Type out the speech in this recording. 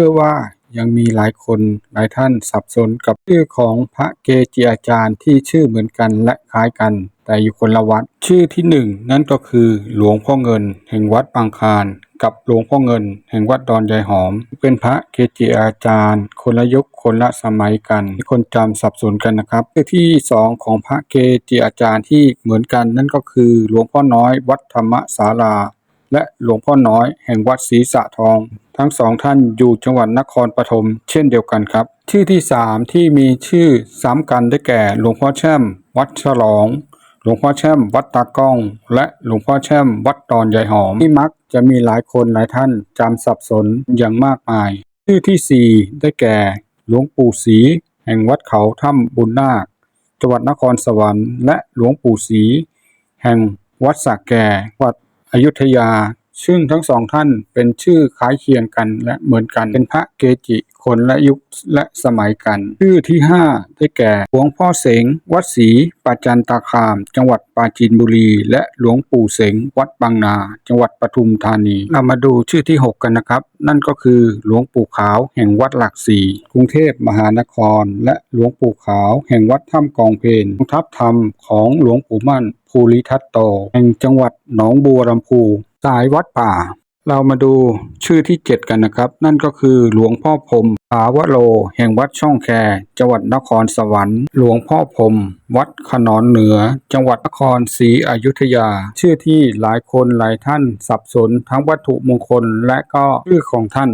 ชื่อว่ายังมีหลายคนหลายท่านสับสนกับชื่อของพระเกจิอาจารย์ที่ชื่อเหมือนกันและคล้ายกัน แต่อยู่คนละวัด ชื่อที่หนึ่งนั่นก็คือหลวงพ่อเงิน แห่งวัดบางคารกับหลวงพ่อเงิน แห่งวัดดอนยายหอม เป็นพระเกจิอาจารย์ คนละยุคคนละสมัยกันที่คนจำสับสนกันนะครับชื่อที่สองของพระเกจิอาจารย์ที่เหมือนกันนั่นก็คือหลวงพ่อน้อยวัดธรรมศาลา และหลวงพ่อน้อยแห่งวัดศรีสะทอง ทั้งสองท่านอยู่จังหวัดนครปฐมเช่นเดียวกันครับ ชื่อที่สามที่มีชื่อซ้ำกันได้แก่หลวงพ่อแช่ม วัดฉลอง หลวงพ่อแช่ม วัดตากล้อง และหลวงพ่อแช่ม วัดดอนยายหอมที่มักจะมีหลายคนหลายท่านจำสับสนอย่างมากมาย ชื่อที่สี่ได้แก่หลวงปู่ศรีแห่งวัดเขาถ้ำบุญนาคจังหวัดนครสวรรค์และหลวงปู่ศรีแห่งวัดสระแก่วัด อยุธยา ซึ่งทั้งสองท่านเป็นชื่อคล้ายเคียงกันและเหมือนกัน เป็นพระเกจิ คนละยุคและสมัยกัน ชื่อที่ห้าได้แก่ หลวงพ่อเสง วัดศรีปาจันตาคาม จังหวัดปราจีนบุรี และหลวงปู่เสง วัดบางนา จังหวัดปทุมธานี เรามาดูชื่อที่หกกันนะครับ นั่นก็คือหลวงปู่ขาวแห่งวัดหลักสี่กรุงเทพมหานคร และหลวงปู่ขาว แห่งวัดถ้ำกองเพนองทัพธรรมของหลวงปู่มั่นภูริทัตโต แห่งจังหวัดหนองบัวลำพู สายวัดป่า เรามาดูชื่อที่ 7 กันนะครับ นั่นก็คือหลวงพ่อพรมภาวโล แห่งวัดช่องแคจังหวัดนครสวรรค์ หลวงพ่อพรมวัดขนอนเหนือ จังหวัดนครศรีอยุธยา ชื่อที่หลายคนหลายท่านสับสนทั้งวัตถุมงคลและก็ชื่อของท่าน